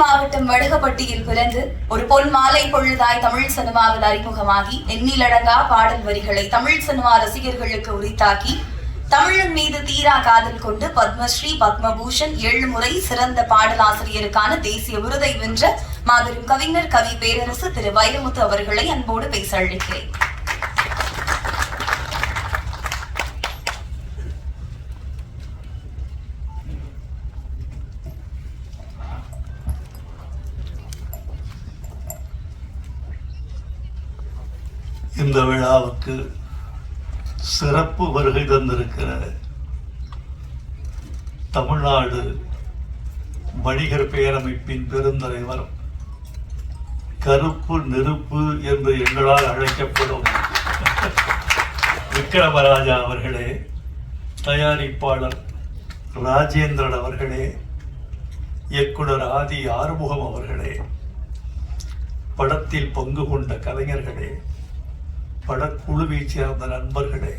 மாவட்டம் வடுகப்பட்டியில் பிறந்து ஒரு பொன் மாலை பொழுதாய் தமிழ் சினிமாவில் அறிமுகமாகி எண்ணிலடங்கா பாடல் வரிகளை தமிழ் சினிமா ரசிகர்களுக்கு உரித்தாக்கி தமிழன் மீது தீரா காதல் கொண்டு பத்மஸ்ரீ பத்மபூஷன் ஏழு முறை சிறந்த பாடலாசிரியருக்கான தேசிய விருதை வென்ற மாபெரும் கவிஞர் கவி பேரரசு திரு வைரமுத்து அவர்களை அன்போடு பேச அழைக்கிறேன். இந்த விழாவுக்கு சிறப்பு வருகை தந்திருக்கிற தமிழ்நாடு வணிகர் பேரமைப்பின் பெருந்தலைவர் கருப்பு நெருப்பு என்று எங்களால் அழைக்கப்படும் விக்ரமராஜா அவர்களே தயாரிப்பாளர் ராஜேந்திரன் அவர்களே இயக்குனர் ஆதி ஆறுமுகம் அவர்களே படத்தில் பங்கு கொண்ட கலைஞர்களே படக்குழுவைச் சேர்ந்த நண்பர்களே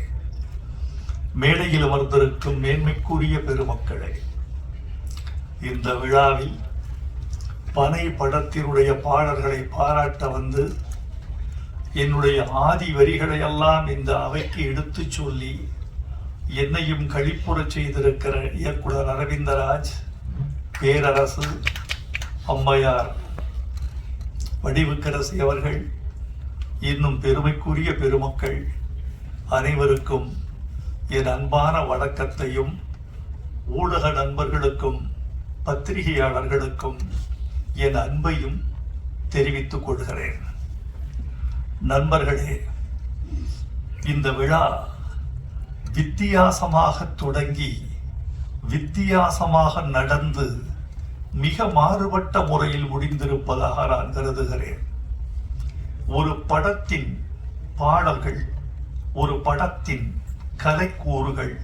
மேடையில் அமர்ந்திருக்கும் மேன்மைக்குரிய பெருமக்களே இந்த விழாவில் பனை படத்தினுடைய பாடல்களை பாராட்ட வந்து என்னுடைய ஆதி வரிகளை எல்லாம் இந்த அவைக்கு எடுத்துச் சொல்லி என்னையும் கழிப்புறச் செய்திருக்கிற இயக்குனர் அரவிந்தராஜ் பேரரசு அம்மையார் வடிவுக்கரசி அவர்கள் இன்னும் பெருமைக்குரிய பெருமக்கள் அனைவருக்கும் என் அன்பான வணக்கத்தையும் ஊடக நண்பர்களுக்கும் பத்திரிகையாளர்களுக்கும் என் அன்பையும் தெரிவித்துக் கொள்கிறேன். நண்பர்களே இந்த விழா வித்தியாசமாக தொடங்கி வித்தியாசமாக நடந்து மிக மாறுபட்ட முறையில் முடிந்திருப்பதாக நான் கருதுகிறேன். ஒரு படத்தின் பாடல்கள் ஒரு படத்தின் கலைக்கூறுகள்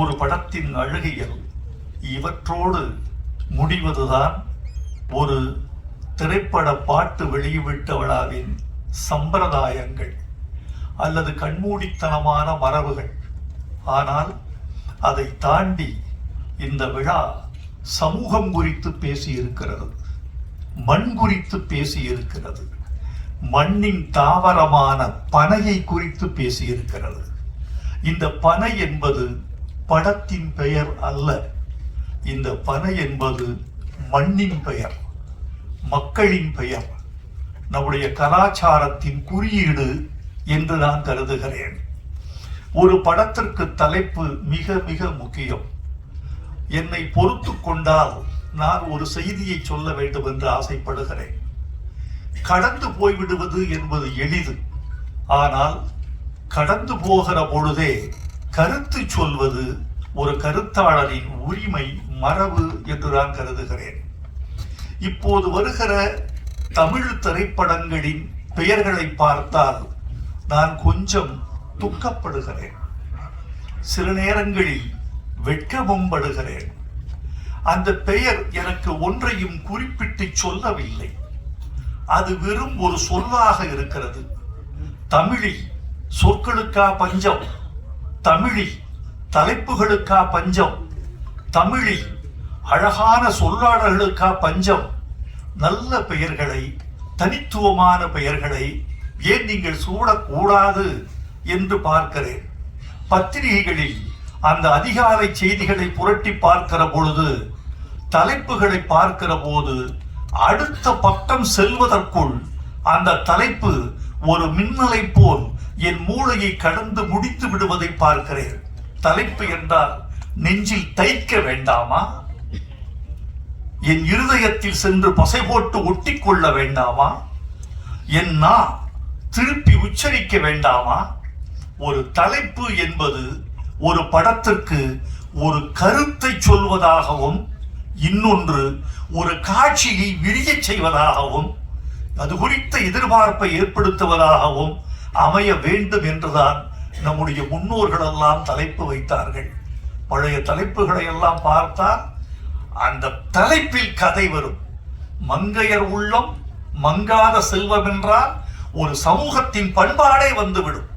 ஒரு படத்தின் அழகியல் இவற்றோடு முடிவதுதான் ஒரு திரைப்பட பாட்டு வெளியிட்ட விழாவின் சம்பிரதாயங்கள் அல்லது கண்மூடித்தனமான மரபுகள். ஆனால் அதை தாண்டி இந்த விழா சமூகம் குறித்து பேசியிருக்கிறது மண் குறித்து பேசியிருக்கிறது. மண்ணின் தாவரமான பனையை குறித்து பேசியிருக்கிறது. இந்த பனை என்பது படத்தின் பெயர் அல்ல. இந்த பனை என்பது மண்ணின் பெயர் மக்களின் பெயர். நம்முடைய கலாச்சாரத்தின் குறியீடு என்று நான் கருதுகிறேன். ஒரு படத்திற்கு தலைப்பு மிக மிக முக்கியம். என்னை பொறுத்து கொண்டால் நான் ஒரு செய்தியை சொல்ல வேண்டும் என்று ஆசைப்படுகிறேன். கடந்து போய்விடுவது என்பது எளிது. ஆனால் கடந்து போகிற பொழுதே கருத்து சொல்வது ஒரு கருத்தாளரின் உரிமை மரபு என்று நான் கருதுகிறேன். இப்போது வருகிற தமிழ் திரைப்படங்களின் பெயர்களை பார்த்தால் நான் கொஞ்சம் துக்கப்படுகிறேன். சில நேரங்களில் வெட்கமும் படுகிறேன் அந்த பெயர் எனக்கு ஒன்றையும் குறிப்பிட்டு சொல்லவில்லை. அது வெறும் ஒரு சொல்லாக இருக்கிறது. தமிழில் சொற்களுக்கா பஞ்சம். தமிழில் தலைப்புகளுக்கா பஞ்சம். தமிழில் அழகான சொல்லாடல்களுக்கா பஞ்சம். நல்ல பெயர்களை தனித்துவமான பெயர்களை ஏன் நீங்கள் சூடக்கூடாது என்று பார்க்கிறேன். பத்திரிகைகளில் அந்த அதிகாலை செய்திகளை புரட்டி பார்க்கிற பொழுது தலைப்புகளை பார்க்கிற போது அடுத்த பக்கம் செல்வதற்குள் அந்த தலைப்பு ஒரு மின்னலை போல் என் மூளையை கடந்து முடித்து விடுவதை பார்க்கிறேன். தலைப்பு என்றால் நெஞ்சில் தைக்க வேண்டாமா? என் இருதயத்தில் சென்று பசை போட்டு ஒட்டிக்கொள்ள வேண்டாமா? என் நா திருப்பி உச்சரிக்க வேண்டாமா? ஒரு தலைப்பு என்பது ஒரு படத்திற்கு ஒரு கருத்தை சொல்வதாகவும் இன்னொன்று ஒரு காட்சியை விரியச் செய்வதாகவும் அது குறித்த எதிர்பார்ப்பை ஏற்படுத்துவதாகவும் அமைய வேண்டும் என்றுதான் நம்முடைய முன்னோர்கள் எல்லாம் தலைப்பு வைத்தார்கள். பழைய தலைப்புகளை எல்லாம் பார்த்தால் அந்த தலைப்பில் கதை வரும். மங்கையர் உள்ளம் மங்காத செல்வம் என்றால் ஒரு சமூகத்தின் பண்பாடே வந்துவிடும்.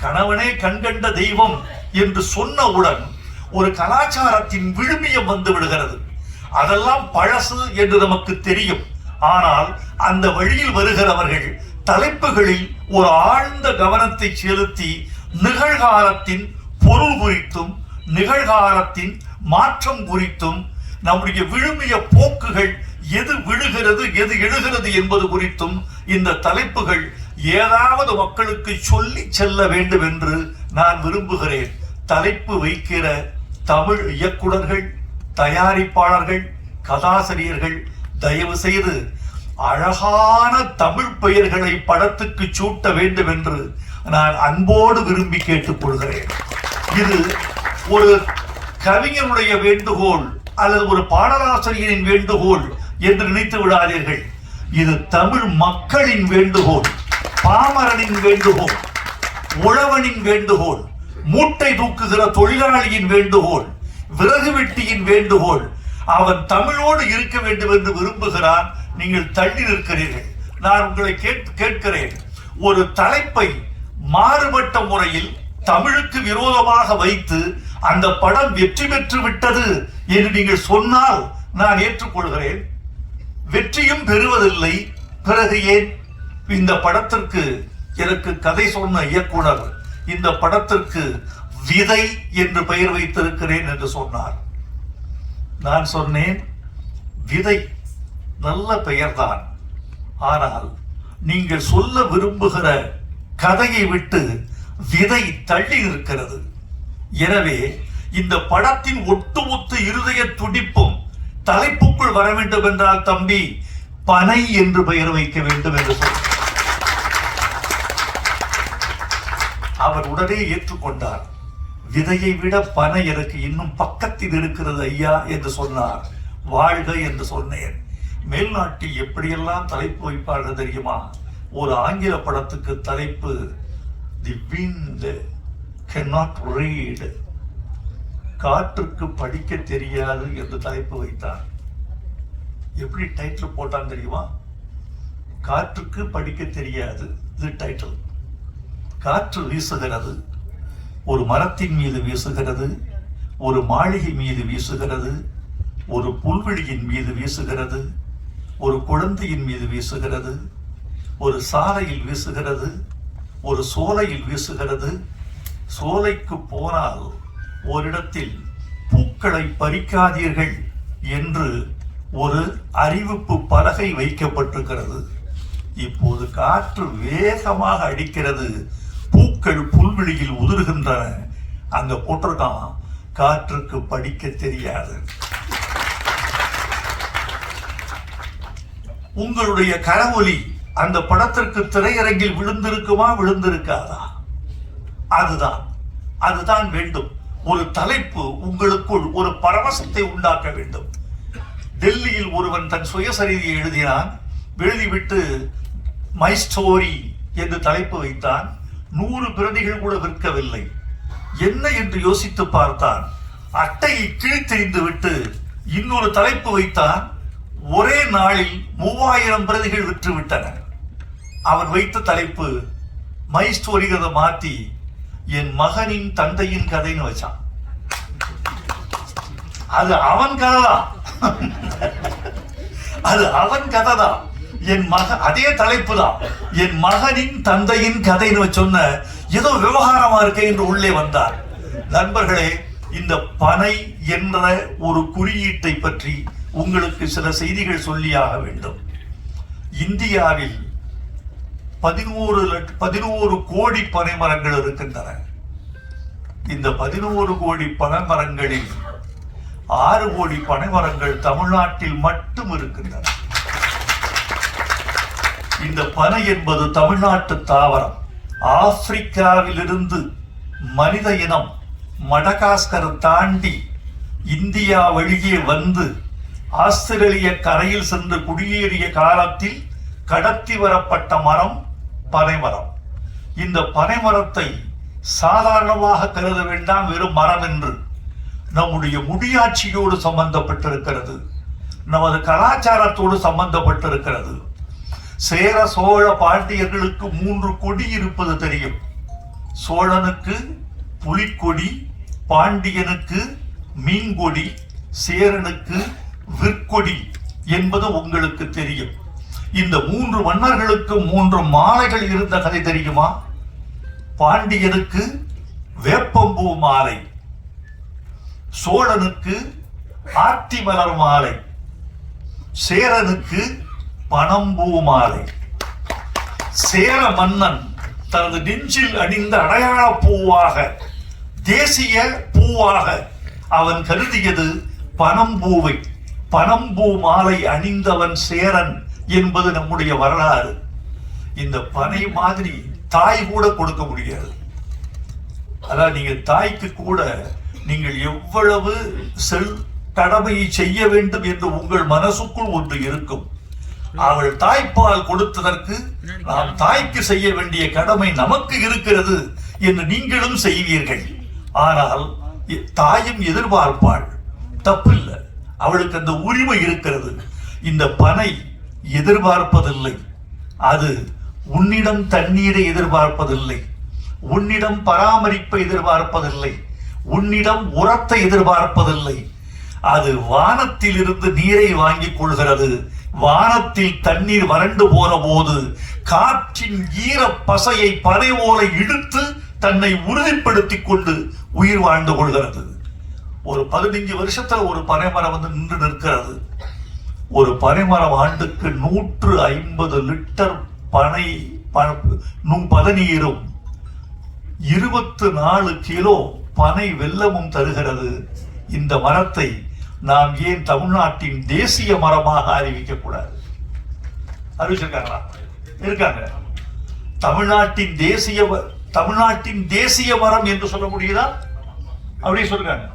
கணவனே கண்கண்ட தெய்வம் என்று சொன்னவுடன் ஒரு கலாச்சாரத்தின் விழுமியம் வந்து விடுகிறது. அதெல்லாம் பழசு என்று நமக்கு தெரியும். ஆனால் அந்த வழியில் வருகிறவர்கள் தலைப்புகளில் ஒரு ஆழ்ந்த கவனத்தை செலுத்தி நிகழ்காலத்தின் பொருள் குறித்தும் நிகழ்காலத்தின் மாற்றம் குறித்தும் நம்முடைய விழுமிய போக்குகள் எது விழுகிறது எது எழுகிறது என்பது குறித்தும் இந்த தலைப்புகள் ஏதாவது மக்களுக்கு சொல்லி செல்ல வேண்டும் என்று நான் விரும்புகிறேன். தலைப்பு வைக்கிற தமிழ் இயக்குனர்கள் தயாரிப்பாளர்கள் கதாசிரியர்கள் தயவு செய்து அழகான தமிழ் பெயர்களை படத்துக்கு சூட்ட வேண்டும் என்று நான் அன்போடு விரும்பி கேட்டுக்கொள்கிறேன் இது ஒரு கவிஞருடைய வேண்டுகோள் அல்லது ஒரு பாடலாசிரியரின் வேண்டுகோள் என்று நினைத்து விடாதீர்கள். இது தமிழ் மக்களின் வேண்டுகோள் பாமரனின் வேண்டுகோள் உழவனின் வேண்டுகோள் மூட்டை தூக்குகிற தொழிலாளியின் வேண்டுகோள் விறகு வெட்டியின் வேண்டுகோள். அவன் தமிழோடு இருக்க வேண்டும் என்று விரும்புகிறான். நீங்கள் தள்ளி நிற்கிறீர்கள். நான் உங்களை கேட்கிறேன். ஒரு தலைப்பை மாறுபட்ட முறையில் தமிழுக்கு விரோதமாக வைத்து அந்த படம் வெற்றி பெற்று விட்டது என்று நீங்கள் சொன்னால் நான் ஏற்றுக்கொள்கிறேன். வெற்றியும் பெறுவதில்லை. பிறகு ஏன்? இந்த படத்திற்கு எனக்கு கதை சொன்ன இயக்குனர் இந்த படத்திற்கு விதை என்று பெயர் வைத்திருக்கிறேன் என்று சொன்னார். நான் சொன்னேன் விதை நல்ல பெயர்தான். ஆனால் நீங்கள் சொல்ல விரும்புகிற கதையை விட்டு விதை தள்ளி இருக்கிறது. எனவே இந்த படத்தின் ஒட்டுமொத்த இருதய துடிப்பும் தலைப்புக்குள் வர வேண்டும் என்றால் தம்பி பனை என்று பெயர் வைக்க வேண்டும் என்று சொன்னார் அவர் உடனே ஏற்றுக்கொண்டார். விதையை விட பனை எனக்கு இன்னும் பக்கத்தில் இருக்கிறது ஐயா என்று சொன்னார். வாழ்க என்று சொன்னேன். மேல்நாட்டில் எப்படியெல்லாம் தலைப்பு வைப்பார்கள் தெரியுமா? ஒரு ஆங்கில படத்துக்கு தலைப்பு தி விண்ட் கெனாட் ரீடு காற்றுக்கு படிக்க தெரியாது என்று தலைப்பு வைத்தார். எப்படி டைட்டில் போட்டான் தெரியுமா? காற்றுக்கு படிக்க தெரியாது இது டைட்டில் காற்று வீசுகிறது ஒரு மரத்தின் மீது வீசுகிறது ஒரு மாளிகை மீது வீசுகிறது ஒரு புல்வெளியின் மீது வீசுகிறது ஒரு குழந்தையின் மீது வீசுகிறது ஒரு சாலையில் வீசுகிறது ஒரு சோலையில் வீசுகிறது. சோலைக்கு போனால் ஓரிடத்தில் பூக்களை பறிக்காதீர்கள் என்று ஒரு அறிவிப்பு பலகை வைக்கப்பட்டிருக்கிறது. இப்போது காற்று வேகமாக அடிக்கிறது. பூக்கள் புல்வெளியில் உதிர்கின்றன அங்க போட்டிருக்கான் காற்றுக்கு படிக்க தெரியாது. உங்களுடைய கரவொலி அந்த படத்திற்கு திரையரங்கில் விழுந்திருக்குமா விழுந்திருக்காதா? அதுதான். அதுதான் வேண்டும். ஒரு தலைப்பு உங்களுக்குள் ஒரு பரவசத்தை உண்டாக்க வேண்டும். டெல்லியில் ஒருவன் தன் சுயசரிதியை எழுதினான் எழுதிவிட்டு மை ஸ்டோரி என்று தலைப்பு வைத்தான். நூறு பிரதிகள் கூட விற்கவில்லை. என்ன என்று யோசித்து பார்த்தான் அட்டையை கிழித்தெறிந்து விட்டு இன்னொரு தலைப்பு வைத்தான் ஒரே நாளில் மூவாயிரம் பிரதிகள் விற்றுவிட்டன. அவர் அவன் வைத்த தலைப்பு மை கதை மாற்றி என் மகனின் தந்தையின் கதைன்னு வச்சான். அது அவன் கதை தான் அது அவன் கதை தான் என் மக அதே தலைப்பு தான் என் மகனின் தந்தையின் கதைன்னு சொன்ன ஏதோ விவகாரமா இருக்கே என்று உள்ளே வந்தார். நண்பர்களே இந்த பனை என்ற ஒரு குறியீட்டை பற்றி உங்களுக்கு சில செய்திகள் சொல்லியாக வேண்டும். இந்தியாவில் பதினோரு லட் பதினோரு கோடி பனை மரங்கள் இருக்கின்றன. இந்த பதினோரு கோடி பனை மரங்களில் ஆறு கோடி பனை மரங்கள் தமிழ்நாட்டில் மட்டும் இருக்கின்றன. இந்த பனை என்பது தமிழ்நாட்டு தாவரம். ஆப்பிரிக்காவிலிருந்து மனித இனம் மடகாஸ்கர் தாண்டி இந்தியா வழியே வந்து ஆஸ்திரேலிய கரையில் சென்று குடியேறிய காலத்தில் கடத்தி வரப்பட்ட மரம் பனைமரம். இந்த பனைமரத்தை சாதாரணமாக கருத வேண்டாம் வெறும் மரம் என்று. நம்முடைய முடியாட்சியோடு சம்பந்தப்பட்டிருக்கிறது. நமது கலாச்சாரத்தோடு சம்பந்தப்பட்டிருக்கிறது. சேர சோழ பாண்டியர்களுக்கு மூன்று கொடி இருப்பது தெரியும். சோழனுக்கு புலிக்கொடி பாண்டியனுக்கு மீன்கொடி சேரனுக்கு விற்கொடி என்பது உங்களுக்கு தெரியும். இந்த மூன்று மன்னர்களுக்கு மூன்று மாலைகள் இருந்த கதை தெரியுமா? பாண்டியனுக்கு வேப்பம்பூ மாலை சோழனுக்கு ஆத்தி மலர் மாலை சேரனுக்கு பணம்பூ மாலை சேர மன்னன் தனது நெஞ்சில் அணிந்த அடையாள பூவாக தேசிய பூவாக அவன் கருதியது பனம்பூவை பனம்பூ மாலை அணிந்தவன் சேரன் என்பது நம்முடைய வரலாறு. இந்த பனை மாதிரி தாய் கூட கொடுக்க முடியாது. அதான் நீங்க தாய்க்கு கூட நீங்கள் எவ்வளவு செல் கடமையை செய்ய வேண்டும் என்று உங்கள் மனசுக்குள் ஒன்று இருக்கும். அவள் தாய்ப்பால் கொடுத்ததற்கு நாம் தாய்க்கு செய்ய வேண்டிய கடமை நமக்கு இருக்கிறது என்று நீங்களும் செய்வீர்கள். ஆனால் தாயும் எதிர்பார்ப்பாள். தப்பில்லை. அவளுக்கு அந்த உரிமை இருக்கிறது. இந்த பனை எதிர்பார்ப்பதில்லை. அது உன்னிடம் தண்ணீரை எதிர்பார்ப்பதில்லை. உன்னிடம் பராமரிப்பை எதிர்பார்ப்பதில்லை. உன்னிடம் உரத்தை எதிர்பார்ப்பதில்லை. அது வானத்திலிருந்து நீரை வாங்கிக் கொள்கிறது. வானத்தில் தண்ணீர் வறண்டு போன போது காற்றின் ஈர பசையை பனை ஓலை இழுத்து தன்னை உறுதிப்படுத்திக் கொண்டு உயிர் வாழ்ந்து கொள்கிறது. ஒரு பதினைஞ்சு வருஷத்துல ஒரு பனைமரம் வந்து நின்று நிற்கிறது. ஒரு பனைமரம் ஆண்டுக்கு நூற்று ஐம்பது லிட்டர் பனை ப- பதநீரும் இருபத்து நாலு கிலோ பனை வெல்லமும் தருகிறது. இந்த மரத்தை நாம் ஏன் தமிழ்நாட்டின் தேசிய மரமாக அறிவிக்கக்கூடாது? அறிவிச்சிருக்காங்களா? இருக்காங்க. தமிழ்நாட்டின் தேசிய தமிழ்நாட்டின் தேசிய மரம் என்று சொல்ல முடியுதா? அப்படி சொல்றாங்க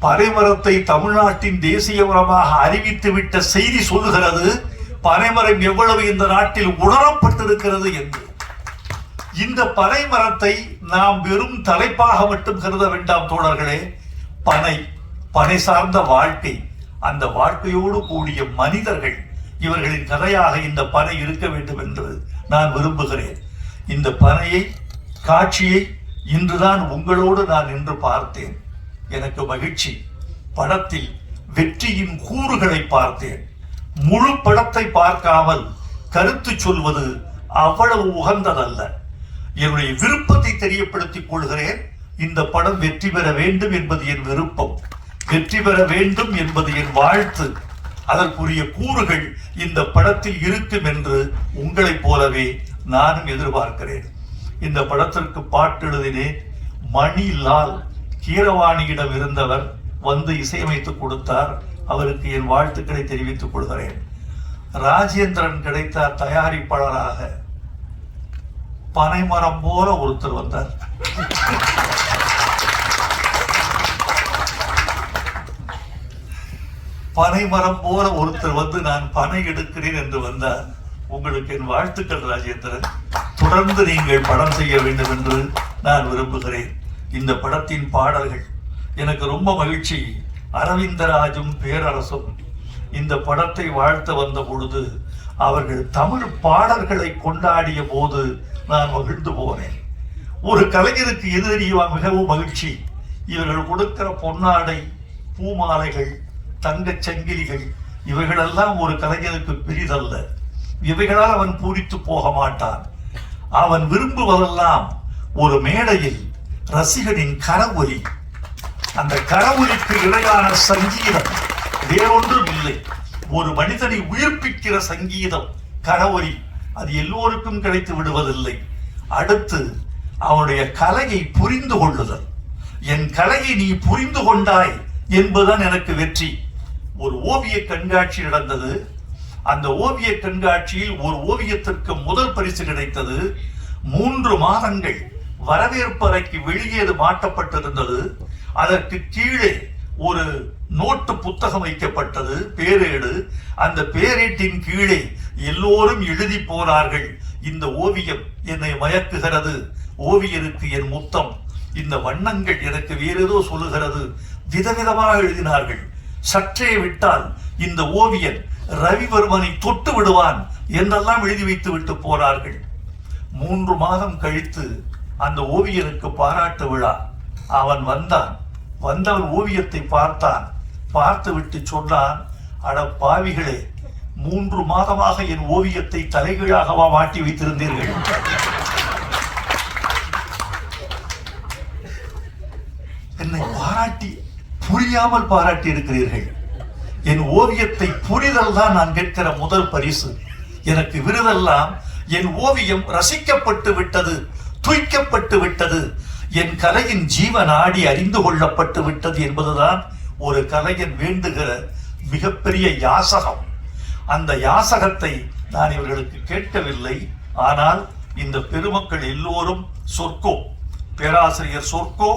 பனைமரத்தை தமிழ்நாட்டின் தேசிய மரமாக அறிவித்து விட்ட செய்தி சொல்லுகிறது பனைமரம் எவ்வளவு இந்த நாட்டில் உணரப்பட்டிருக்கிறது என்று. இந்த பனை மரத்தை நாம் வெறும் தலைப்பாக மட்டும் கருத வேண்டாம் தோழர்களே. பனை பனை சார்ந்த வாழ்க்கை அந்த வாழ்க்கையோடு கூடிய மனிதர்கள் இவர்களின் கதையாக இந்த பனை இருக்க வேண்டும் என்று நான் விரும்புகிறேன். இந்த பனையை காட்சியை இன்றுதான் உங்களோடு நான் நின்று பார்த்தேன். எனக்கு மகிழ்ச்சி. படத்தில் வெற்றியின் கூறுகளை பார்த்தேன். முழு படத்தை பார்க்காமல் கருத்து சொல்வது அவ்வளவு உகந்ததல்ல. என்னுடைய விருப்பத்தை தெரியப்படுத்திக் கொள்கிறேன். இந்த படம் வெற்றி பெற வேண்டும் என்பது என் விருப்பம். வெற்றி பெற வேண்டும் என்பது என் வாழ்த்து. அதற்குரிய கூறுகள் இந்த படத்தில் இருக்கும் என்று உங்களைப் போலவே நானும் எதிர்பார்க்கிறேன். இந்த படத்திற்கு பாட்டு எழுதினேன். மணிலால் கீரவாணியிடம் இருந்தவர் வந்து இசையமைத்து கொடுத்தார். அவருக்கு என் வாழ்த்துக்களை தெரிவித்துக் கொள்கிறேன். ராஜேந்திரன் கிடைத்தார் தயாரிப்பாளராக. பனைமரம் போல ஒருத்தர் வந்தார். பனைமரம் போல ஒருத்தர் வந்து நான் பனை எடுக்கிறேன் என்று வந்தார். உங்களுக்கு என் வாழ்த்துக்கள் ராஜேந்திரன். தொடர்ந்து நீங்கள் படம் செய்ய வேண்டும் என்று நான் விரும்புகிறேன். இந்த படத்தின் பாடல்கள் எனக்கு ரொம்ப மகிழ்ச்சி. அரவிந்தராஜும் பேரரசும் இந்த படத்தை வாழ்த்த வந்த பொழுது அவர்கள் தமிழ் பாடல்களை கொண்டாடிய போது நான் மகிழ்ந்து போனேன் ஒரு கலைஞருக்கு எது தெரியுமா? மிகவும் மகிழ்ச்சி. இவர்கள் கொடுக்கிற பொன்னாடை பூமாலைகள் தங்கச் சங்கிலிகள் இவைகளெல்லாம் ஒரு கலைஞருக்கு பெரிதல்ல. இவைகளால் அவன் பூரித்து போக மாட்டான். அவன் விரும்புவதெல்லாம் ஒரு மேடையில் ரசிகனின் கரவொலி. அந்த கரவொலிக்கு இடையான சங்கீதம் வேறொன்றும் இல்லை ஒரு மனிதனை உயிர்ப்பிக்கிற சங்கீதம் கரவொலி. அது எல்லோருக்கும் கிடைத்து விடுவதில்லை. அடுத்து அவனுடைய கலையை புரிந்து கொள்ளுதல். என் கலையை நீ புரிந்து கொண்டாய் என்பதுதான் எனக்கு வெற்றி. ஒரு ஓவிய கண்காட்சி நடந்தது. அந்த ஓவிய கண்காட்சியில் ஒரு ஓவியத்திற்கு முதல் பரிசு கிடைத்தது. மூன்று மாதங்கள் வரவேற்பறைக்கு வெளியே மாட்டப்பட்டிருந்தது. அதற்கு கீழே ஒரு நோட்டு புத்தகம் வைக்கப்பட்டது பேரேடு. அந்த பேரேட்டின் கீழே எல்லோரும் எழுதி போனார்கள். இந்த ஓவியம் என்னை மயக்குகிறது. ஓவியருக்கு என் முத்தம். இந்த வண்ணங்கள் எனக்கு வேறேதோ சொல்லுகிறது. விதவிதமாக எழுதினார்கள். சற்றே விட்டால் இந்த ஓவியன் ரவிவர்மனை தொட்டு விடுவான் என்றெல்லாம் எழுதி வைத்து விட்டு போனார்கள். மூன்று மாதம் கழித்து அந்த ஓவியனுக்கு பாராட்டு விழா. அவன் வந்தான். வந்தவன் ஓவியத்தை பார்த்தான். பார்த்துவிட்டு சொன்னான் அட பாவிகளே மூன்று மாதமாக என் ஓவியத்தை தலைகீழாகவா மாட்டி வைத்திருந்தீர்கள்? என்னை பாராட்டி புரியாமல் பாராட்டி இருக்கிறீர்கள். என் ஓவியத்தை புரிதல் தான் நான் கேட்கிற முதல் பரிசு. எனக்கு விருதெல்லாம் என் ஓவியம் ரசிக்கப்பட்டு விட்டது துய்க்கப்பட்டு விட்டது. என் கலையின் ஜீவனாடி அறிந்து கொள்ளப்பட்டு விட்டது என்பதுதான் ஒரு கலைஞன் வேண்டுகிற மிகப்பெரிய யாசகம். அந்த யாசகத்தை நான் இவர்களுக்கு கேட்கவில்லை. ஆனால் இந்த பெருமக்கள் எல்லோரும் சொற்கோ பேராசிரியர் சொற்கோ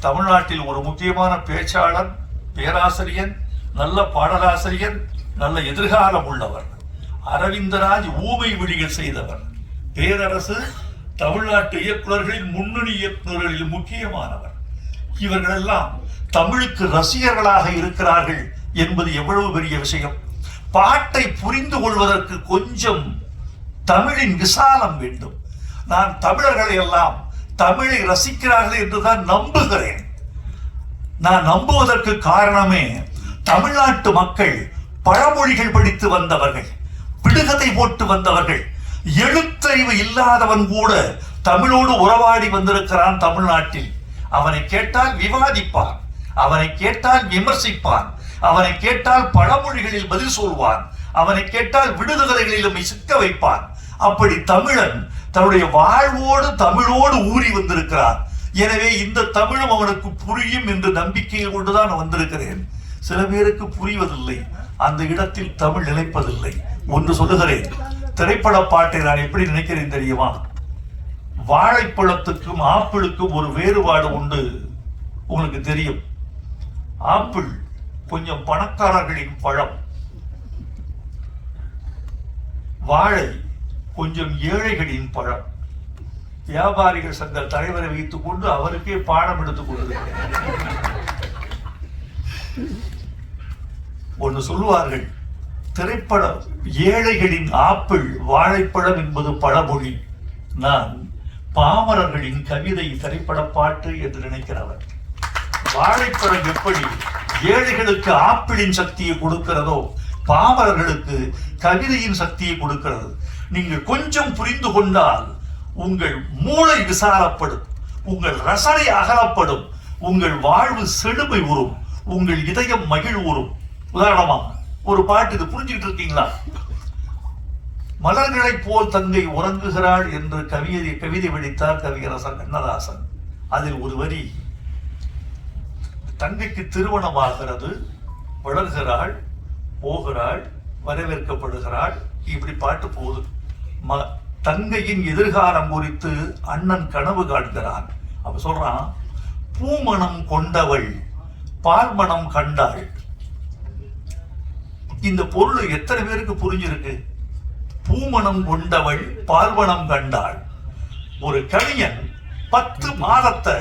தமிழ்நாட்டில் ஒரு முக்கியமான பேச்சாளர் பேராசிரியர் நல்ல பாடலாசிரியர் நல்ல எதிர்காலம் உள்ளவர். அரவிந்தராஜ் ஊமை விழிகள் செய்தவர். பேரரசு தமிழ்நாட்டு இயக்குநர்களின் முன்னணி இயக்குநர்களில் முக்கியமானவர். இவர்களெல்லாம் தமிழுக்கு ரசிகர்களாக இருக்கிறார்கள் என்பது எவ்வளவு பெரிய விஷயம். பாட்டை புரிந்து கொள்வதற்கு கொஞ்சம் தமிழின் விசாலம் வேண்டும். நான் தமிழர்களை எல்லாம் தமிழை ரசிக்கிறார்கள் என்றுதான் நம்புகிறேன். நான் நம்புவதற்கு காரணமே தமிழ்நாட்டு மக்கள் பழமொழிகள் படித்து வந்தவர்கள் விடுகதை போட்டு வந்தவர்கள் எழுத்தறிவு இல்லாதவன் கூட தமிழோடு உறவாடி வந்திருக்கிறான் தமிழ்நாட்டில். அவனை கேட்டால் விவாதிப்பான். அவனை கேட்டால் விமர்சிப்பான். அவனை கேட்டால் பழமொழிகளில் பதில் சொல்வான். அவனை கேட்டால் விடுதலைகளில் நம்மை சிக்க வைப்பான். அப்படி தமிழன் தன்னுடைய வாழ்வோடு தமிழோடு ஊறி வந்திருக்கிறான். எனவே இந்த தமிழும் அவனுக்கு புரியும் என்று நம்பிக்கையில் கொண்டுதான் வந்திருக்கிறேன். சில பேருக்கு புரிவதில்லை. அந்த இடத்தில் தமிழ் நிலைப்பதில்லை. ஒன்று சொல்லுகிறேன். திரைப்பட பாட்டை நான் எப்படி நினைக்கிறேன் தெரியுமா? வாழைப்பழத்துக்கும் ஆப்பிளுக்கும் ஒரு வேறுபாடு உண்டு. உங்களுக்கு தெரியும். ஆப்பிள் கொஞ்சம் பணக்காரர்களின் பழம். வாழை கொஞ்சம் ஏழைகளின் பழம். வியாபாரிகள் சங்க தலைவரை வைத்துக் கொண்டு அவருக்கே பாடம் எடுத்துக் கொண்டிருக்கிறார் ஒன்று சொல்லுவார்கள் திரைப்படம் ஏழைகளின் ஆப்பிள் வாழைப்பழம் என்பது பழமொழி. நான் பாமரர்களின் கவிதை திரைப்பட பாட்டு என்று நினைக்கிறவர். வாழைப்பழம் எப்படி ஏழைகளுக்கு ஆப்பிளின் சக்தியை கொடுக்கிறதோ பாமரர்களுக்கு கவிதையின் சக்தியை கொடுக்கிறது. நீங்கள் கொஞ்சம் புரிந்து கொண்டால் உங்கள் மூளை விசாரப்படும் உங்கள் ரசனை அகலப்படும் உங்கள் வாழ்வு செழுமை உறும் உங்கள் இதயம் மகிழ் உறும். உதாரணமா ஒரு பாட்டு இது புரிஞ்சுக்கிட்டு இருக்கீங்களா? மலர்களை போல் தங்கை உறங்குகிறாள் என்று கவிதை கவிதை வெடித்தார் கவியரசன் கண்ணதாசன். அதில் ஒரு வரி தங்கைக்கு திருமணமாகிறது வளர்கிறாள் போகிறாள் வரவேற்கப்படுகிறாள் இப்படி பாட்டு போகுது. ம தங்கையின் எதிர்காலம் குறித்து அண்ணன் கனவு காண்கிறான். அப்ப சொல்றான் பூமணம் கொண்டவள் பால்மணம் கண்டாள். இந்த பொருள் எத்தனை பேருக்கு புரிஞ்சிருக்கு? பூமணம் கொண்டவள் பார்வணம் கண்டாள். ஒரு கவிஞன் பத்து மாதத்தை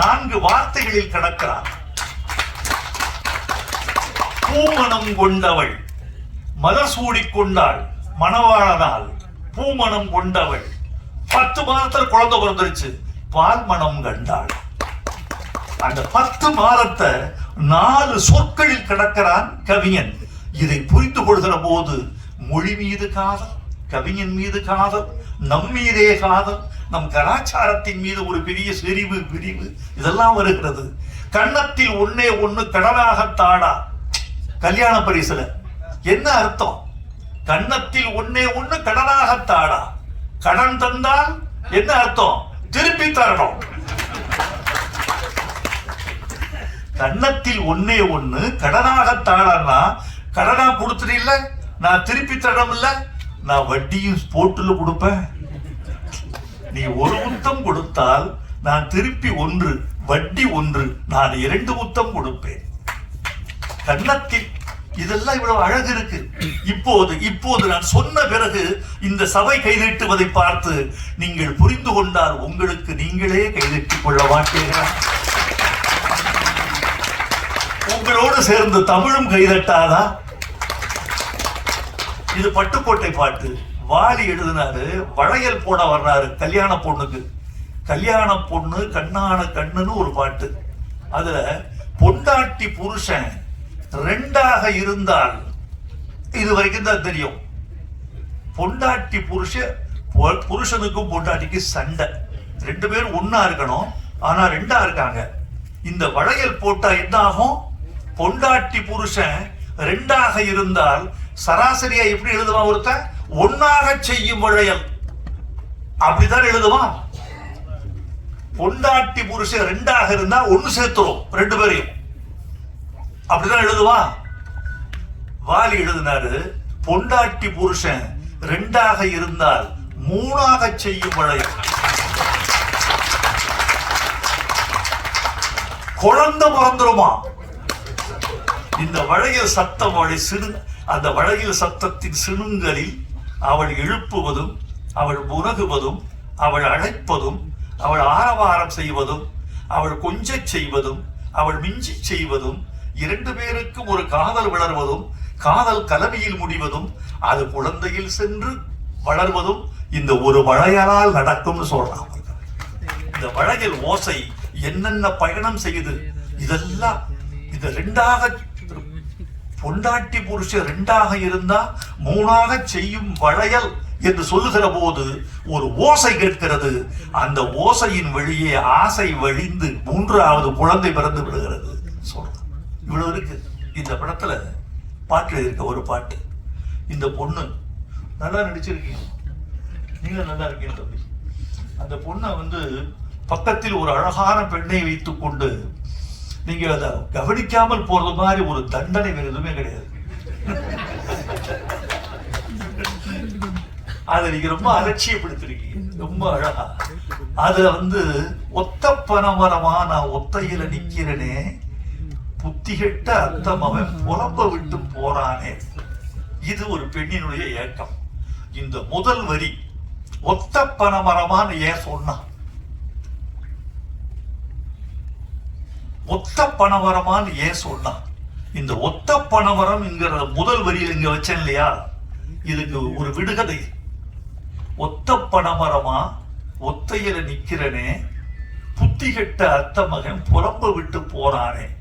நான்கு வார்த்தைகளில் கடக்கிறான். பூமணம் கொண்டவள். மலர் சூடிக் கொண்டாள் மணவாளனால் பூமணம் கொண்டவள். பத்து மாதத்துல குழந்தை பிறந்துருச்சு பால் மனம் கண்டாள். அந்த பத்து மாதத்தை நாலு சொற்களில் கிடக்கிறான் கவிஞன். இதை புரிந்து கொள்கிற போது மொழி மீது காதல் கவிஞன் மீது காதல் நம் மீதே காதல் நம் கலாச்சாரத்தின் மீது ஒரு பெரிய செறிவு விரிவு இதெல்லாம் வருகிறது. கன்னத்தில் ஒன்னே ஒண்ணு கடனாகத்தாடா கல்யாண பரிசுல. என்ன அர்த்தம்? கன்னத்தில் ஒன்னே ஒண்ணு தாடா. கடன் தந்தால் என்ன அர்த்தம்? திருப்பி தரணும். கன்னத்தில் ஒன்னே ஒண்ணு கடனாக தாடான்னா கடனா கொடுத்துட்டீல்ல? நான் திருப்பி தரணும் இல்ல நான் வட்டியும் ஸ்போர்ட்டில் கொடுப்பேன். நீ ஒரு முத்தம் கொடுத்தால் நான் திருப்பி ஒன்று வட்டி ஒன்று நான் இரண்டு முத்தம் கொடுப்பேன். கன்னத்தில் இதெல்லாம் இவ்வளவு அழகு இருக்கு. இப்போது இப்போது நான் சொன்ன பிறகு இந்த சபை கைதிட்டுவதை பார்த்து நீங்கள் புரிந்து கொண்டால் உங்களுக்கு நீங்களே கைதட்டிக் கொள்ள மாட்டீர்கள். உங்களோடு சேர்ந்து தமிழும் கைதட்டாதா இது பட்டுக்கோட்டை பாட்டு. வாலி எழுதினாரு வளையல் போட வர்றாரு கல்யாண பொண்ணுக்கு. கல்யாண பொண்ணு கண்ணான கண்ணுன்னு ஒரு பாட்டு. அதுல பொண்டாட்டி புருஷன் ரெண்டாக இருந்தால் இது வரைக்கும் தான் தெரியும். பொண்டாட்டி புருஷ புருஷனுக்கும் பொண்டாட்டிக்கு சண்டை. ரெண்டு பேரும் ஒன்னா இருக்கணும் ஆனா ரெண்டா இருக்காங்க. இந்த வளையல் போட்டா என்ன ஆகும் பொண்டாட்டி புருஷன் ரெண்டாக இருந்தால் சராசரியா எப்படி எழுதுவான் ஒருத்தன்? ஒன்னாக செய்யும் வளையல். அப்படிதான் எழுதுவான். பொண்டாட்டி புருஷன் ரெண்டாக இருந்தா ஒன்னு சேர்த்துரும் ரெண்டு பேரையும். அப்படிதான் எழுதுவா? வாலி எழுதினாரு பொண்டாட்டி புருஷன் ரெண்டாக இருந்தால் மூணாக செய்யும் வளையம் குழந்தை பிறந்துருமா? இந்த வளையல் சத்தம் அவளை சிறு அந்த வளையல் சத்தத்தின் சிணுங்களில் அவள் எழுப்புவதும் அவள் உறகுவதும் அவள் அழைப்பதும் அவள் ஆரவாரம் செய்வதும் அவள் கொஞ்ச செய்வதும் அவள் மிஞ்சி செய்வதும் இரண்டு பேருக்கும் ஒரு காதல் வளர்வதும் காதல் கலவியில் முடிவதும் அது குழந்தையில் சென்று வளர்வதும் இந்த ஒரு வளையலால் நடக்கும்னு சொல்றாங்க. இந்த வளையல் ஓசை என்னென்ன பயணம் செய்யுது? இதெல்லாம் இது ரெண்டாக பொண்டாட்டி புருஷன் ரெண்டாக இருந்தா மூணாக செய்யும் வளையல் என்று சொல்லுகிற போது ஒரு ஓசை கேட்கிறது. அந்த ஓசையின் வழியே ஆசை வழிந்து மூன்றாவது குழந்தை பிறந்து விடுகிறது. சொல்றேன் இவ்வளோ இருக்கு. இந்த படத்துல பாட்டு எழுதியிருக்க ஒரு பாட்டு. இந்த பொண்ணு நல்லா நடிச்சிருக்கீங்க. நீங்க நல்லா இருக்கீங்க தம்பி. அந்த பொண்ணை வந்து பக்கத்தில் ஒரு அழகான பெண்ணை வைத்து கொண்டு நீங்க அதை கவனிக்காமல் போறது மாதிரி ஒரு தண்டனை வேறு எதுவுமே கிடையாது. அதை நீங்க ரொம்ப அலட்சியப்படுத்திருக்கீங்க. ரொம்ப அழகா. அதுல வந்து ஒத்த பனமரமா நான் ஒத்தையில நிக்கிறேனே. புத்திகெட்ட அர்த்தம் அவன் புலம்ப விட்டு போறானே. இது ஒரு பெண்ணினுடைய ஏக்கம். இந்த முதல் வரி ஒத்த பனமரமான்னு ஏன் சொன்னான் ஒத்த பணவரமான்னு ஏன் சொன்னான் இந்த ஒத்த பணவரம் என்கிற முதல் வரியில் இங்க வச்சேன் இல்லையா? இதுக்கு ஒரு விடுகதை. ஒத்த பணமரமா ஒத்தையில நிக்கிறனே புத்தி கெட்ட அத்த மகன் புலம்ப விட்டு போறானே.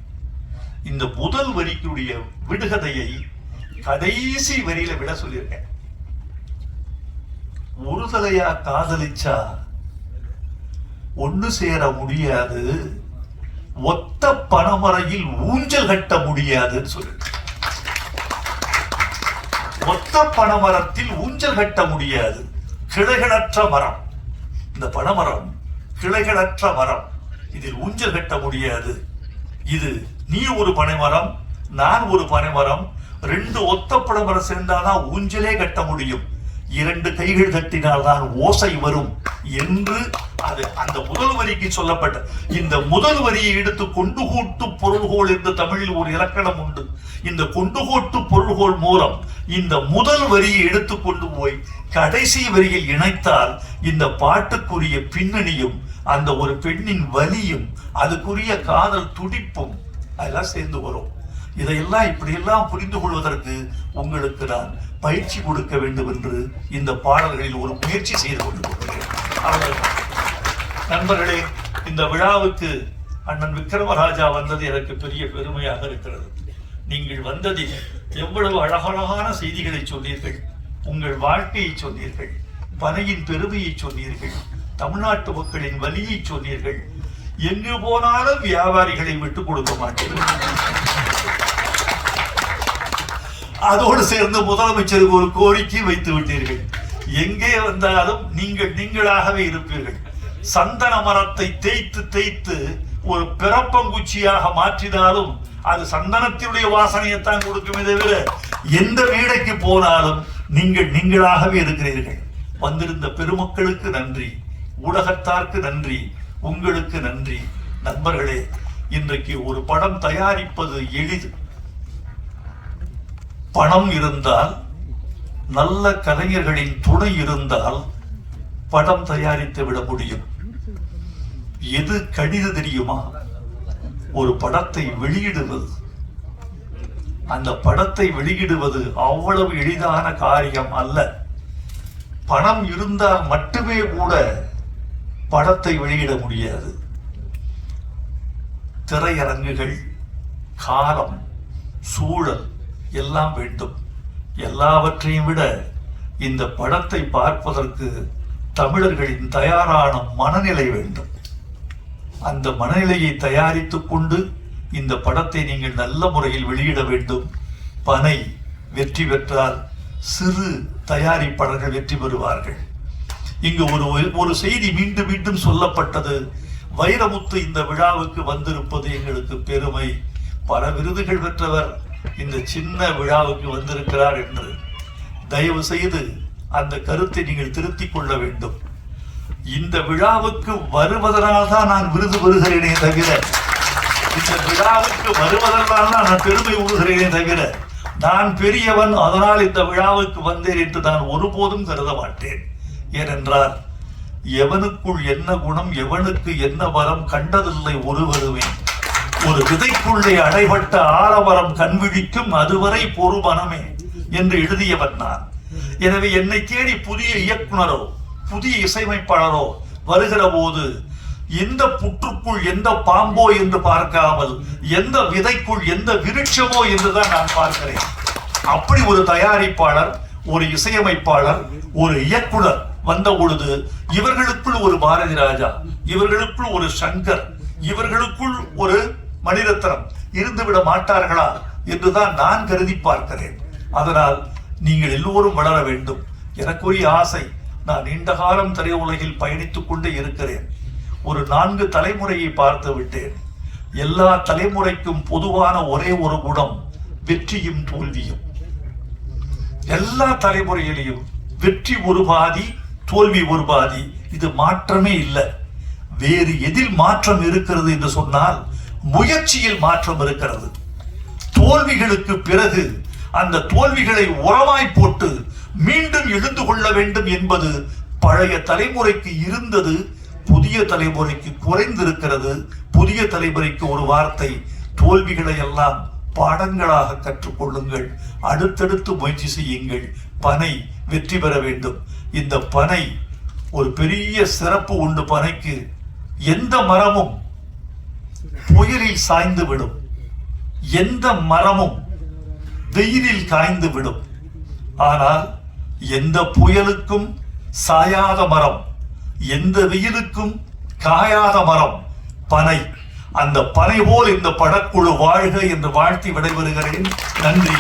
இந்த முதல் வரிக்குடைய விடுகதையை கடைசி வரியில விட சொல்லியிருக்கேன். ஒரு தலையா காதலிச்சா ஒண்ணு சேர முடியாது ஒத்த பனைமரையில் ஊஞ்சல் கட்ட முடியாதுன்னு சொல்லு ஒத்த பணமரத்தில் ஊஞ்சல் கட்ட முடியாது. கிளைகளற்ற மரம். இந்த பணமரம் கிளைகளற்ற மரம். இதில் ஊஞ்சல் கட்ட முடியாது. இது நீ ஒரு பனைமரம் நான் ஒரு பனைமரம் ரெண்டு ஒத்த பனைமரம் சேர்ந்தாதான் ஊஞ்சலே கட்ட முடியும். இரண்டு கைகள் தட்டினால் தான் ஓசை வரும் என்று அது அந்த முதல் வரிக்கு சொல்லப்பட்ட இந்த முதல் வரியை எடுத்து கொண்டு கூட்டு பொருள்கோள் என்று தமிழில் ஒரு இலக்கணம் உண்டு. இந்த கொண்டு கூட்டு பொருள்கோள் மூலம் இந்த முதல் வரியை எடுத்து கொண்டு போய் கடைசி வரியில் இணைத்தால் இந்த பாட்டுக்குரிய பின்னணியும் அந்த ஒரு பெண்ணின் வலியும் அதுக்குரிய காதல் துடிப்பும் அதெல்லாம் சேர்ந்து வரும். இதையெல்லாம் இப்படியெல்லாம் புரிந்து கொள்வதற்கு உங்களுக்கு நான் பயிற்சி கொடுக்க வேண்டும் என்று இந்த பாடல்களில் ஒரு முயற்சி செய்து கொண்டு கொள்கிறேன் நண்பர்களே இந்த விழாவுக்கு அண்ணன் விக்ரமராஜா வந்தது எனக்கு பெரிய பெருமையாக இருக்கிறது. நீங்கள் வந்ததில் எவ்வளவு அழகழகான செய்திகளை சொன்னீர்கள் உங்கள் வாழ்க்கையை சொன்னீர்கள் பனையின் பெருமையை சொன்னீர்கள் தமிழ்நாட்டு மக்களின் வலியை சொன்னீர்கள் எங்கு போனாலும் வியாபாரிகளை விட்டு கொடுக்க மாட்டேன். அதோடு சேர்ந்து முதலமைச்சருக்கு ஒரு கோரிக்கை வைத்து விட்டீர்கள். எங்கே வந்தாலும் நீங்கள் நீங்களாகவே இருப்பீர்கள். சந்தன மரத்தை தேய்த்து தேய்த்து ஒரு பிறப்பங்குச்சியாக மாற்றினாலும் அது சந்தனத்தினுடைய வாசனையைத்தான் கொடுக்குமே தவிர எந்த வீடைக்கு போனாலும் நீங்கள் நீங்களாகவே இருக்கிறீர்கள். வந்திருந்த பெருமக்களுக்கு நன்றி ஊடகத்தார்க்கு நன்றி உங்களுக்கு நன்றி. நண்பர்களே இன்றைக்கு ஒரு படம் தயாரிப்பது எளிது. பணம் இருந்தால் நல்ல கலைஞர்களின் துணை இருந்தால் படம் தயாரித்து விட முடியும். எது கடிது தெரியுமா? ஒரு படத்தை வெளியிடுவது. அந்த படத்தை வெளியிடுவது அவ்வளவு எளிதான காரியம் அல்ல. பணம் இருந்தால் மட்டுமே கூட படத்தை வெளியிட முடியாது. திரையரங்குகள் காலம் சூழல் எல்லாம் வேண்டும். எல்லாவற்றையும் விட இந்த படத்தை பார்ப்பதற்கு தமிழர்களின் தயாரான மனநிலை வேண்டும். அந்த மனநிலையை தயாரித்துக் கொண்டு இந்த படத்தை நீங்கள் நல்ல முறையில் வெளியிட வேண்டும். பனை வெற்றி பெற்றால் சிறு தயாரிப்பாளர்கள் வெற்றி பெறுவார்கள். இங்கு ஒரு ஒரு செய்தி மீண்டும் மீண்டும் சொல்லப்பட்டது. வைரமுத்து இந்த விழாவுக்கு வந்திருப்பது எங்களுக்கு பெருமை. பல விருதுகள் பெற்றவர் இந்த சின்ன விழாவுக்கு வந்திருக்கிறார் என்று. தயவு செய்து அந்த கருத்தை நீங்கள் திருத்திக் கொள்ள வேண்டும். இந்த விழாவுக்கு வருவதனால் தான் நான் விருது பெறுகிறேனே தவிர இந்த விழாவுக்கு வருவதனால் தான் நான் பெருமை உறுகிறேனே தவிர நான் பெரியவன் அதனால் இந்த விழாவுக்கு வந்தேன் என்று நான் ஒருபோதும் கருத மாட்டேன். ஏனென்றால் எவனுக்குள் என்ன குணம் எவனுக்கு என்ன வரம் கண்டதில்லை ஒருவருமே. ஒரு விதைக்குள்ளே அடைபட்ட ஆலமரம் கண்விழிக்கும் அதுவரை பொறுமனமே என்று எழுதியவன் நான். எனவே என்னை தேடி புதிய இயக்குனரோ புதிய இசையமைப்பாளரோ வருகிற போது எந்த புற்றுக்குள் எந்த பாம்போ என்று பார்க்காமல் எந்த விதைக்குள் எந்த விருட்சமோ என்றுதான் நான் பார்க்கிறேன். அப்படி ஒரு தயாரிப்பாளர் ஒரு இசையமைப்பாளர் ஒரு இயக்குனர் வந்த பொழுது இவர்களுக்குள் ஒரு பாரதி ராஜா இவர்களுக்குள் ஒரு சங்கர் இவர்களுக்குள் ஒரு மணிரத்னம் இருந்துவிட மாட்டார்களா என்றுதான் நான் கருதி பார்க்கிறேன். அதனால் நீங்கள் எல்லோரும் வளர வேண்டும். எனக்குரிய ஆசை நான் நீண்ட காலம் திரையுலகில் பயணித்துக் கொண்டே இருக்கிறேன். ஒரு நான்கு தலைமுறையை பார்த்து விட்டேன். எல்லா தலைமுறைக்கும் பொதுவான ஒரே ஒரு குணம் வெற்றியும் தோல்வியும். எல்லா தலைமுறையிலையும் வெற்றி ஒரு பாதி தோல்வி ஒரு பாதி இது மாற்றமே இல்லை. வேறு எதில் மாற்றம் இருக்கிறது என்று சொன்னால் முயற்சியில் மாற்றம் இருக்கிறது. தோல்விகளுக்கு பிறகு அந்த தோல்விகளை உரமாய் போட்டு மீண்டும் எழுந்து கொள்ள வேண்டும் என்பது பழைய தலைமுறைக்கு இருந்தது புதிய தலைமுறைக்கு குறைந்திருக்கிறது. புதிய தலைமுறைக்கு ஒரு வார்த்தை தோல்விகளை எல்லாம் பாடங்களாக கற்றுக்கொள்ளுங்கள். அடுத்தடுத்து முயற்சி செய்யுங்கள். பனை வெற்றி பெற வேண்டும். இந்த பனை ஒரு பெரிய சிறப்பு உண்டு பனைக்கு. எந்த மரமும் புயலில் சாய்ந்து விடும். எந்த மரமும் வெயிலில் காய்ந்து விடும். ஆனால் எந்த புயலுக்கும் சாயாத மரம் எந்த வெயிலுக்கும் காயாத மரம் பனை. அந்த பனை போல் இந்த படக்குழு வாழ்க என்று வாழ்த்தி விடைபெறுகிறேன். நன்றி.